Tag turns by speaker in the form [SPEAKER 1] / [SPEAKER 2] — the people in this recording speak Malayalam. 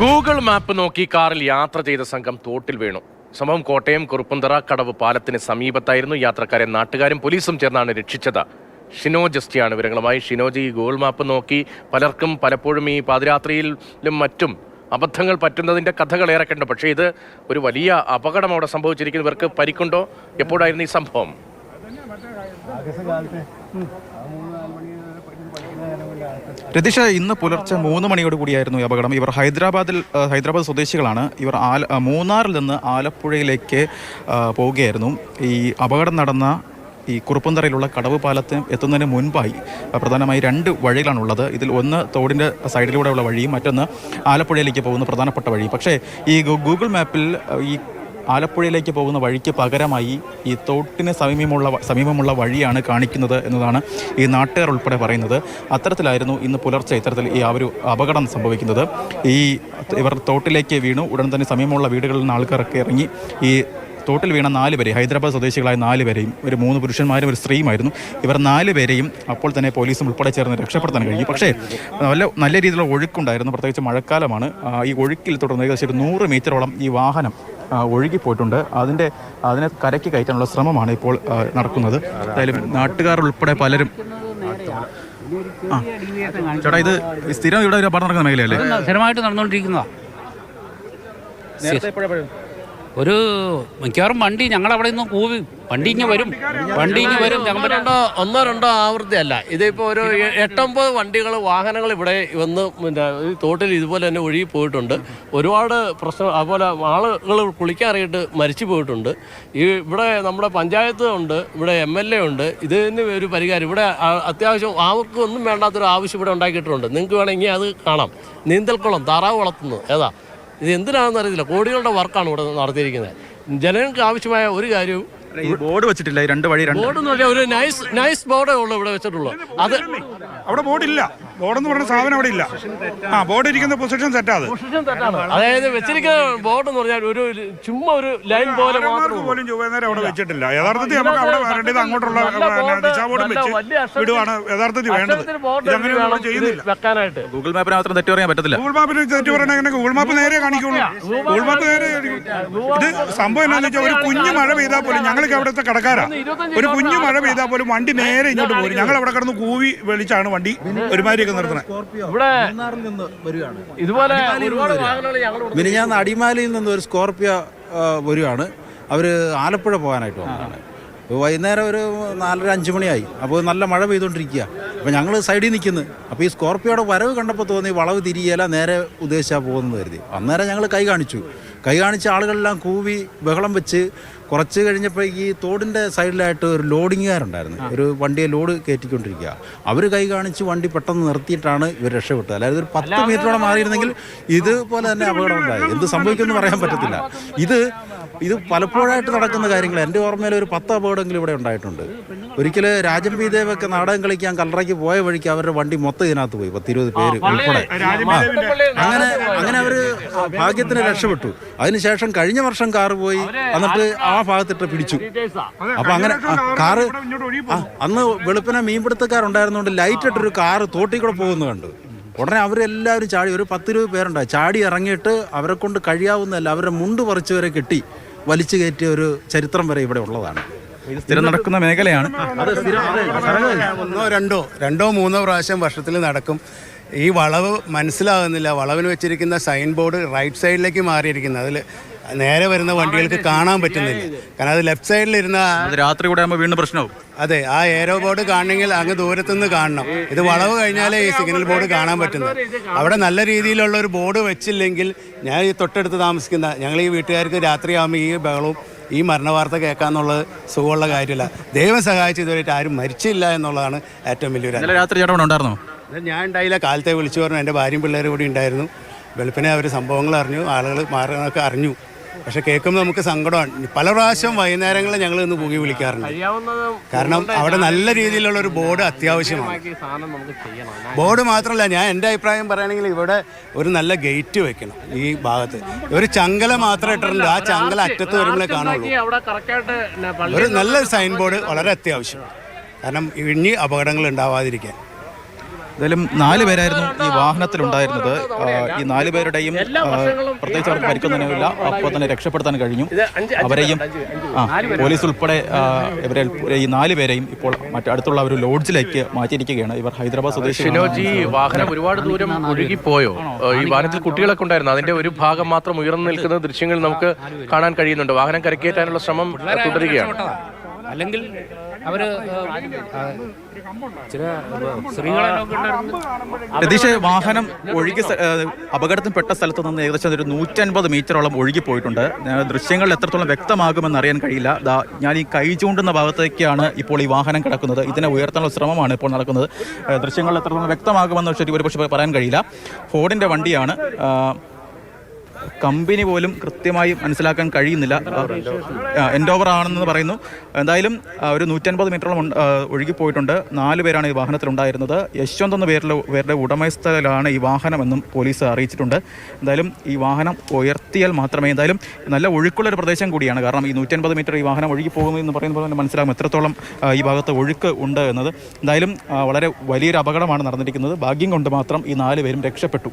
[SPEAKER 1] ഗൂഗിൾ മാപ്പ് നോക്കി കാറിൽ യാത്ര ചെയ്ത സംഘം തോട്ടിൽ വീണു. സംഭവം കോട്ടയം കുറുപ്പന്തറ കടവ് പാലത്തിന് സമീപത്തായിരുന്നു യാത്രക്കാരെ നാട്ടുകാരും പോലീസും ചേർന്നാണ് രക്ഷിച്ചത്. ഷിനോ ജസ്റ്റിയാണ് വിവരങ്ങളുമായി. ഷിനോജി ഗൂഗിൾ മാപ്പ് നോക്കി പലർക്കും പലപ്പോഴും ഈ പാതിരാത്രിയിലും മറ്റും അബദ്ധങ്ങൾ പറ്റുന്നതിന്റെ കഥകൾ ഏറെ കണ്ടു പക്ഷേ ഇത് ഒരു വലിയ അപകടം അവിടെ സംഭവിച്ചിരിക്കുന്നവർക്ക് പരിക്കുണ്ടോ? എപ്പോഴായിരുന്നു ഈ സംഭവം?
[SPEAKER 2] രതീഷ ഇന്ന് പുലർച്ചെ മൂന്ന് മണിയോട് കൂടിയായിരുന്നു ഈ അപകടം. ഇവർ ഹൈദരാബാദിൽ ഹൈദരാബാദ് സ്വദേശികളാണ്. ഇവർ ആല മൂന്നാറിൽ നിന്ന് ആലപ്പുഴയിലേക്ക് പോവുകയായിരുന്നു. ഈ അപകടം നടന്ന ഈ കുറുപ്പന്തറയിലുള്ള കടവ് പാലത്തിന് എത്തുന്നതിന് മുൻപായി പ്രധാനമായി രണ്ട് വഴികളാണുള്ളത്. ഇതിൽ ഒന്ന് തോടിന്റെ സൈഡിലൂടെയുള്ള വഴിയും മറ്റൊന്ന് ആലപ്പുഴയിലേക്ക് പോകുന്ന പ്രധാനപ്പെട്ട വഴി. പക്ഷേ ഈ ഗൂഗിൾ മാപ്പിൽ ഈ ആലപ്പുഴയിലേക്ക് പോകുന്ന വഴിക്ക് പകരമായി ഈ തോട്ടിന് സമീപമുള്ള സമീപമുള്ള വഴിയാണ് കാണിക്കുന്നത് എന്നതാണ് ഈ നാട്ടുകാർ ഉൾപ്പെടെ പറയുന്നത്. അത്തരത്തിലായിരുന്നു ഇന്ന് പുലർച്ചെ ഇത്തരത്തിൽ ഈ ആ ഒരു അപകടം സംഭവിക്കുന്നത്. ഈ ഇവർ തോട്ടിലേക്ക് വീണു. ഉടൻ തന്നെ സമീപമുള്ള വീടുകളിൽ നിന്ന് ആൾക്കാരൊക്കെ ഇറങ്ങി ഈ തോട്ടിൽ വീണ നാല് പേരെ ഹൈദരാബാദ് സ്വദേശികളായ നാല് പേരെയും ഒരു മൂന്ന് പുരുഷന്മാരും ഒരു സ്ത്രീയുമായിരുന്നു. ഇവർ നാല് പേരെയും അപ്പോൾ തന്നെ പോലീസും ഉൾപ്പെടെ ചേർന്ന് രക്ഷപ്പെടുത്താൻ കഴിഞ്ഞു. പക്ഷേ നല്ല നല്ല രീതിയിലുള്ള ഒഴുക്കുണ്ടായിരുന്നു. പ്രത്യേകിച്ച് മഴക്കാലമാണ്. ഈ ഒഴുക്കിൽ തുടർന്ന് ഏകദേശം ഒരു നൂറ് മീറ്ററോളം ഈ വാഹനം ഒഴുകിപ്പോയിട്ടുണ്ട്. അതിന്റെ അതിനെ കരയ്ക്ക് കയറ്റാനുള്ള ശ്രമമാണ് ഇപ്പോൾ നടക്കുന്നത്. എന്തായാലും നാട്ടുകാർ ഉൾപ്പെടെ പലരും ആ ചേട്ടാ ഇത് സ്ഥിരം ഇവിടെ ഒരു അപകടം നടക്കുന്ന മേഖലയല്ലേ?
[SPEAKER 3] സ്ഥിരമായിട്ട് നടന്നുകൊണ്ടിരിക്കുന്നതാ.
[SPEAKER 2] നേരത്തെ എപ്പോഴാ
[SPEAKER 3] ഒരു മിക്കവാറും വണ്ടി ഞങ്ങൾ അവിടെ നിന്ന് കൂവി വണ്ടി ഇങ്ങനെ വരും. വണ്ടി ഇങ്ങനെ വരും. ഞങ്ങൾ
[SPEAKER 4] ഒന്നോ രണ്ടോ ഒന്നോ രണ്ടോ ആവൃത്തി അല്ല ഇതിപ്പോ ഒരു എട്ടൊമ്പത് വണ്ടികൾ വാഹനങ്ങൾ ഇവിടെ വന്ന് പിന്നെ ഈ തോട്ടിൽ ഇതുപോലെ തന്നെ ഒഴുകി പോയിട്ടുണ്ട്. ഒരുപാട് പ്രശ്നം അതുപോലെ ആളുകൾ കുളിക്കാറിയിട്ട് മരിച്ചു പോയിട്ടുണ്ട്. ഈ ഇവിടെ നമ്മുടെ പഞ്ചായത്ത് ഉണ്ട് ഇവിടെ എം എൽ എ ഉണ്ട്. ഇതിന് ഒരു പരിഹാരം. ഇവിടെ അത്യാവശ്യം ആവർക്ക് ഒന്നും വേണ്ടാത്തൊരു ആവശ്യം ഇവിടെ ഉണ്ടാക്കിയിട്ടുണ്ട്. നിങ്ങൾക്ക് വേണമെങ്കിൽ അത് കാണാം. നീന്തൽക്കുളം താറാവ് വളർത്തുന്നു ഏതാ? ഇത് എന്തിനാണെന്ന് അറിയത്തില്ല. കോടികളുടെ വർക്കാണ് ഇവിടെ നടത്തിയിരിക്കുന്നത്. ജനങ്ങൾക്ക് ആവശ്യമായ ഒരു കാര്യവും
[SPEAKER 2] ബോർഡ് വെച്ചിട്ടില്ല രണ്ട് വഴി
[SPEAKER 4] ബോർഡ് എന്ന് പറഞ്ഞാൽ ഒരു നൈസ് നൈസ് ബോർഡേ ഉള്ളൂ ഇവിടെ വെച്ചിട്ടുള്ളൂ അത്
[SPEAKER 5] അവിടെ ബോർഡില്ല. ബോർഡെന്ന് പറഞ്ഞ സാധനം അവിടെ ഇല്ല. ആ ബോർഡ് ഇരിക്കുന്ന പൊസിഷൻ സെറ്റാ അത്.
[SPEAKER 4] അതായത് വെച്ചിരിക്കുന്ന ബോർഡ് എന്ന് പറഞ്ഞാൽ ഒരു ചുമ്മാ ഒരു ലൈൻ പോലെ.
[SPEAKER 5] പോലും ചൊവ്വേന്നേരം അവിടെ വെച്ചിട്ടില്ല. യഥാർത്ഥത്തിൽ നമുക്ക് അവിടെ വരേണ്ടത് അങ്ങോട്ടുള്ള
[SPEAKER 4] ദിശാ ബോർഡ്,
[SPEAKER 5] ദിശാബോർഡും വെച്ച് വിടുവാണ് യഥാർത്ഥത്തിൽ വേണ്ടത്. ഇതങ്ങനെ ചെയ്യുന്നില്ല.
[SPEAKER 4] വെക്കാനായിട്ട്.
[SPEAKER 2] ഗൂഗിൾ മാപ്പിന് മാത്രം തെറ്റ് പറയാൻ പറ്റത്തില്ല.
[SPEAKER 5] ഗൂഗിൾ മാപ്പിന് തെറ്റ് പറയണെങ്കിൽ ഗൂഗിൾ മാപ്പ് നേരെ കാണിക്കുള്ളൂ? ഗൂഗിൾ മാപ്പ് നേരെ ഇത് സംഭവം എന്താണെന്ന് വെച്ചാൽ ഒരു കുഞ്ഞു മഴ പെയ്താൽ പോലും ഞങ്ങൾക്ക് അവിടുത്തെ കടക്കാരാ. ഒരു കുഞ്ഞു മഴ പെയ്താൽ പോലും വണ്ടി നേരെ ഇങ്ങോട്ട് പോരും. ഞങ്ങൾ അവിടെ കിടന്ന് കൂവി വെളിച്ചാണ് വണ്ടി
[SPEAKER 4] ഇവിടെ
[SPEAKER 6] നിന്ന് വരികയാണ്
[SPEAKER 4] ഇതുപോലെ ഒരുപാട് വാഹനങ്ങൾ ഞങ്ങൾ ഇവിടെ
[SPEAKER 6] മിനിഞ്ഞാന്ന് അടിമാലിയിൽ നിന്ന് ഒരു സ്കോർപ്പിയോ വരുവാണ്. അവർ ആലപ്പുഴ പോകാനായിട്ട് വന്നതാണ്. വൈകുന്നേരം ഒരു നാലര അഞ്ച് മണിയായി. അപ്പോൾ നല്ല മഴ പെയ്തുകൊണ്ടിരിക്കുക അപ്പോൾ ഞങ്ങൾ സൈഡിൽ നിൽക്കുന്നു. അപ്പോൾ ഈ സ്കോർപ്പിയോടെ വരവ് കണ്ടപ്പോൾ തോന്നി വളവ് തിരിയല നേരെ ഉദ്ദേശിച്ചാൽ പോകുന്നത് കരുതി. അന്നേരം ഞങ്ങൾ കൈ കാണിച്ചു. കൈ കാണിച്ച ആളുകളെല്ലാം കൂവി ബഹളം വെച്ച് കുറച്ച് കഴിഞ്ഞപ്പോഴേക്ക് ഈ തോടിന്റെ സൈഡിലായിട്ട് ഒരു ലോഡിങ്ങുകാരുണ്ടായിരുന്നു ഒരു വണ്ടിയെ ലോഡ് കയറ്റിക്കൊണ്ടിരിക്കുക. അവർ കൈ കാണിച്ച് വണ്ടി പെട്ടെന്ന് നിർത്തിയിട്ടാണ് ഇവർ രക്ഷപ്പെട്ടത്. അതായത് ഒരു പത്ത് മീറ്ററോളം മാറിയിരുന്നെങ്കിൽ ഇതുപോലെ തന്നെ അപകടം ഉണ്ടായി എന്ത് സംഭവിക്കുമെന്ന് പറയാൻ പറ്റത്തില്ല. ഇത് ഇത് പലപ്പോഴായിട്ട് നടക്കുന്ന കാര്യങ്ങൾ എന്റെ ഓർമ്മയിൽ ഒരു പത്ത് അപകടമെങ്കിലും ഇവിടെ ഉണ്ടായിട്ടുണ്ട്. ഒരിക്കൽ രാജൻ പി ദേവൊക്കെ നാടകം കളിക്കാൻ കല്ലറയ്ക്ക് പോയ വഴിക്ക് അവരുടെ വണ്ടി മൊത്തം ഇതിനകത്ത് പോയി. പത്തിരുപത് പേര് ഉൾപ്പെടെ. അങ്ങനെ അങ്ങനെ അവർ ഭാഗ്യത്തിന് രക്ഷപ്പെട്ടു. അതിനുശേഷം കഴിഞ്ഞ വർഷം കാറ് പോയി. എന്നിട്ട് ആ ഭാഗത്തിട്ട് പിടിച്ചു. അപ്പൊ അങ്ങനെ കാറ് അന്ന് വെളുപ്പിനെ മീൻപിടുത്തക്കാരുണ്ടായിരുന്നോണ്ട് ലൈറ്റ് ഇട്ടൊരു കാറ് തോട്ടി കൂടെ പോകുന്നു കണ്ടു. ഉടനെ അവരെല്ലാവരും ചാടി ഒരു പത്തിരുപത് പേരുണ്ടായി. ചാടി ഇറങ്ങിയിട്ട് അവരെ കൊണ്ട് കഴിയാവുന്നതല്ല അവരുടെ മുണ്ട് പറിച്ചവരെ കെട്ടി വലിച്ചു കയറ്റിയ ഒരു ചരിത്രം വരെ ഇവിടെ ഉള്ളതാണ്.
[SPEAKER 2] ഇത് സ്ഥിരം നടക്കുന്ന മേഖലയാണ്.
[SPEAKER 7] ഒന്നോ രണ്ടോ രണ്ടോ മൂന്നോ പ്രാവശ്യം വർഷത്തിൽ നടക്കും. ഈ വളവ് മനസ്സിലാകുന്നില്ല. വളവിന് വെച്ചിരിക്കുന്ന സൈൻ ബോർഡ് റൈറ്റ് സൈഡിലേക്ക് മാറിയിരിക്കുന്നത് അതിൽ നേരെ വരുന്ന വണ്ടികൾക്ക് കാണാൻ പറ്റുന്നില്ല. കാരണം അത് ലെഫ്റ്റ് സൈഡിലിരുന്ന
[SPEAKER 2] രാത്രി കൂടെ ആകുമ്പോൾ വീണ്ടും പ്രശ്നമാവും.
[SPEAKER 7] അതെ ആ ഏരോ ബോർഡ് കാണണമെങ്കിൽ അങ്ങ് ദൂരത്തുനിന്ന് കാണണം. ഇത് വളവ് കഴിഞ്ഞാലേ ഈ സിഗ്നൽ ബോർഡ് കാണാൻ പറ്റുന്നത്. അവിടെ നല്ല രീതിയിലുള്ള ഒരു ബോർഡ് വെച്ചില്ലെങ്കിൽ ഞാൻ ഈ തൊട്ടടുത്ത് താമസിക്കുന്ന ഞങ്ങൾ ഈ വീട്ടുകാർക്ക് രാത്രിയാകുമ്പോൾ ഈ ബഹളവും ഈ മരണവാർത്ത കേൾക്കാന്നുള്ളത് സുഖമുള്ള കാര്യമില്ല. ദൈവം സഹായിച്ച് ഇതുവരെയായിട്ട് ആരും മരിച്ചില്ല എന്നുള്ളതാണ് ഏറ്റവും വലിയൊരു
[SPEAKER 2] രാത്രി ചേട്ടൻ ഉണ്ടായിരുന്നോ?
[SPEAKER 7] ഞാൻ ഉണ്ടായില്ല കാലത്തെ വിളിച്ചു പറഞ്ഞു. എന്റെ ഭാര്യയും പിള്ളേരും കൂടി ഉണ്ടായിരുന്നു. വെളുപ്പിനെ അവർ സംഭവങ്ങൾ അറിഞ്ഞു. ആളുകൾ മാറുന്നതൊക്കെ അറിഞ്ഞു. പക്ഷെ കേൾക്കുമ്പോൾ നമുക്ക് സങ്കടമാണ്. പല പ്രാവശ്യം വൈകുന്നേരങ്ങളിൽ ഞങ്ങൾ ഇന്ന് പൂകി വിളിക്കാറുണ്ട്. കാരണം അവിടെ നല്ല രീതിയിലുള്ള ഒരു ബോർഡ് അത്യാവശ്യമാണ്. ബോർഡ് മാത്രമല്ല ഞാൻ എന്റെ അഭിപ്രായം പറയുകയാണെങ്കിൽ ഇവിടെ ഒരു നല്ല ഗേറ്റ് വെക്കണം ഈ ഭാഗത്ത്. ഒരു ചങ്കല മാത്രം ഇട്ടിട്ടുണ്ട്. ആ ചങ്കല അറ്റത്ത് വരുമ്പോഴേ കാണുള്ളൂ. ഒരു നല്ലൊരു സൈൻ ബോർഡ് വളരെ അത്യാവശ്യമാണ്. കാരണം ഇനി അപകടങ്ങൾ ഉണ്ടാവാതിരിക്കാൻ.
[SPEAKER 2] എന്തായാലും നാല് പേരായിരുന്നു ഈ വാഹനത്തിലുണ്ടായിരുന്നത്. ഈ നാല് പേരുടെയും പ്രത്യേകിച്ച് അവർക്ക് പരിക്കൊന്നുമില്ല. അപ്പോൾ തന്നെ രക്ഷപ്പെടുത്താൻ കഴിഞ്ഞു. അവരെയും പോലീസ് ഉൾപ്പെടെ ഇവരെ ഈ നാല് പേരെയും ഇപ്പോൾ മറ്റടുത്തുള്ള ഒരു ലോഡ്ജിലേക്ക് മാറ്റിയിരിക്കുകയാണ്. ഇവർ ഹൈദരാബാദ് സ്വദേശി
[SPEAKER 1] ഷിനോജി വാഹനം ഒരുപാട് ദൂരം ഒഴുകിപ്പോയോ? പോയോ ഈ വാഹനത്തിൽ കുട്ടികളൊക്കെ ഉണ്ടായിരുന്നു. അതിന്റെ ഒരു ഭാഗം മാത്രം ഉയർന്നു നിൽക്കുന്ന ദൃശ്യങ്ങൾ നമുക്ക് കാണാൻ കഴിയുന്നുണ്ട്. വാഹനം കരക്കേറ്റാനുള്ള ശ്രമം തുടരുകയാണ്.
[SPEAKER 3] അല്ലെങ്കിൽ അവർ ചില സ്ത്രീകളെ ഉണ്ടായിരുന്നു
[SPEAKER 2] രതീഷ് വാഹനം ഒഴുകി അപകടത്തിൽപ്പെട്ട സ്ഥലത്ത് നിന്ന് ഏകദേശം ഒരു നൂറ്റൻപത് മീറ്ററോളം ഒഴുകി പോയിട്ടുണ്ട്. ദൃശ്യങ്ങൾ ദൃശ്യങ്ങളിൽ എത്രത്തോളം വ്യക്തമാകുമെന്ന് അറിയാൻ കഴിയില്ല. ദാ ഞാൻ ഈ കൈ ചൂണ്ടുന്ന ഭാഗത്തേക്കാണ് ഇപ്പോൾ ഈ വാഹനം കിടക്കുന്നത്. ഇതിനെ ഉയർത്താനുള്ള ശ്രമമാണ് ഇപ്പോൾ നടക്കുന്നത്. ദൃശ്യങ്ങൾ ദൃശ്യങ്ങളിൽ എത്രത്തോളം വ്യക്തമാകുമെന്ന് ശരി ഒരുപക്ഷെ പറയാൻ കഴിയില്ല. ഫോർഡിന്റെ വണ്ടിയാണ്. കമ്പനി പോലും കൃത്യമായി മനസ്സിലാക്കാൻ കഴിയുന്നില്ല. എൻഡോവർ ആണെന്ന് പറയുന്നു. എന്തായാലും ഒരു നൂറ്റൻപത് മീറ്ററോളം ഒഴുകിപ്പോയിട്ടുണ്ട് നാല് പേരാണ് ഈ വാഹനത്തിലുണ്ടായിരുന്നത്. യശ്വന്ത് എന്ന പേരിൽ പേരുടെ ഉടമസ്ഥയിലാണ് ഈ വാഹനമെന്നും പോലീസ് അറിയിച്ചിട്ടുണ്ട്. എന്തായാലും ഈ വാഹനം ഉയർത്തിയാൽ മാത്രമേ എന്തായാലും നല്ല ഒഴുക്കുള്ള ഒരു പ്രദേശം കൂടിയാണ്. കാരണം ഈ നൂറ്റൻപത് മീറ്റർ ഈ വാഹനം ഒഴുകി പറയുന്നത് പറയുമ്പോൾ തന്നെ മനസ്സിലാകും എത്രത്തോളം ഈ ഭാഗത്ത് ഒഴുക്ക് ഉണ്ട് എന്നത്. എന്തായാലും വളരെ വലിയൊരു അപകടമാണ് നടന്നിരിക്കുന്നത്. ഭാഗ്യം കൊണ്ട് മാത്രം ഈ നാല് പേരും രക്ഷപ്പെട്ടു.